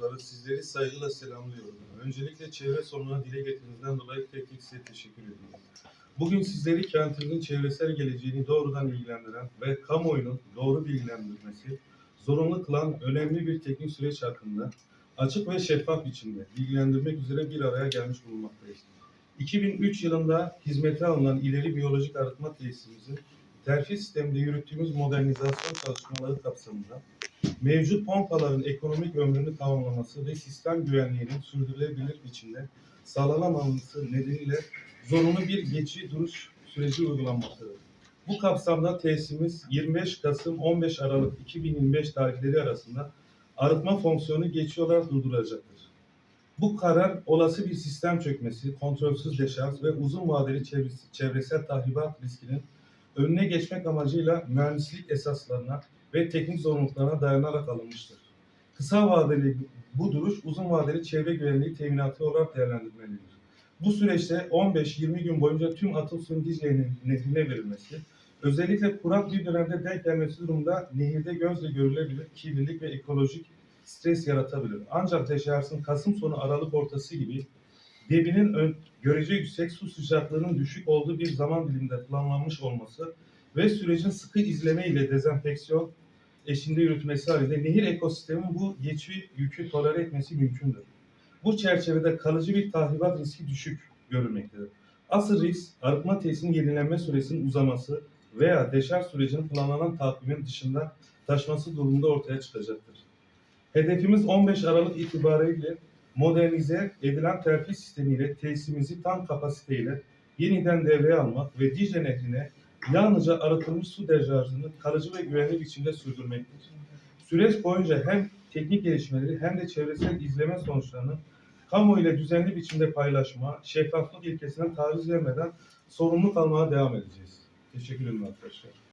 mensupları sizleri saygıyla selamlıyorum. Öncelikle çevre sorununa dile getirdiğinizden dolayı tek tek size teşekkür ediyorum. Bugün sizleri kentimizin çevresel geleceğini doğrudan ilgilendiren ve kamuoyunun doğru bilgilendirmesi zorunlu kılan önemli bir teknik süreç hakkında açık ve şeffaf biçimde bilgilendirmek üzere bir araya gelmiş bulunmaktayız. 2003 yılında hizmete alınan ileri biyolojik arıtma tesisimizin terfi sisteminde yürüttüğümüz modernizasyon çalışmaları kapsamında mevcut pompaların ekonomik ömrünü tamamlaması ve sistem güvenliğinin sürdürülebilir biçimde sağlanamaması nedeniyle zorunlu bir geçici duruş süreci uygulanmaktadır. Bu kapsamda tesisimiz 25 Kasım 15 Aralık 2025 tarihleri arasında arıtma fonksiyonu geçici olarak durdurulacaktır. Bu karar olası bir sistem çökmesi, kontrolsüz deşarj ve uzun vadeli çevres- çevresel tahribat riskinin önüne geçmek amacıyla mühendislik esaslarına ve teknik zorunluluklarına dayanarak alınmıştır. Kısa vadeli bu duruş uzun vadeli çevre güvenliği teminatı olarak değerlendirmelidir. Bu süreçte 15-20 gün boyunca tüm atıl Dicle nehrine verilmesi, özellikle kurak bir dönemde denk gelmesi durumunda nehirde gözle görülebilir kirlilik ve ekolojik stres yaratabilir. Ancak deşarjın Kasım sonu Aralık ortası gibi debinin ön, görece yüksek su sıcaklığının düşük olduğu bir zaman diliminde planlanmış olması ve sürecin sıkı izleme ile dezenfeksiyon eşinde yürütmesi halinde nehir ekosistemin bu geçici yükü tolere etmesi mümkündür. Bu çerçevede kalıcı bir tahribat riski düşük görülmektedir. Asıl risk arıtma tesisinin yenilenme süresinin uzaması veya deşarj sürecinin planlanan takvimin dışında taşması durumunda ortaya çıkacaktır. Hedefimiz 15 Aralık itibariyle modernize edilen terfi sistemiyle tesisimizi tam kapasiteyle yeniden devreye almak ve Dicle Nehri'ne yalnızca arıtılmış su deşarjını kalıcı ve güvenli biçimde sürdürmektir. Süreç boyunca hem teknik gelişmeleri hem de çevresel izleme sonuçlarını kamu ile düzenli biçimde paylaşma, şeffaflık ilkesinden taviz vermeden sorumluluk almaya devam edeceğiz. Teşekkür ederim arkadaşlar.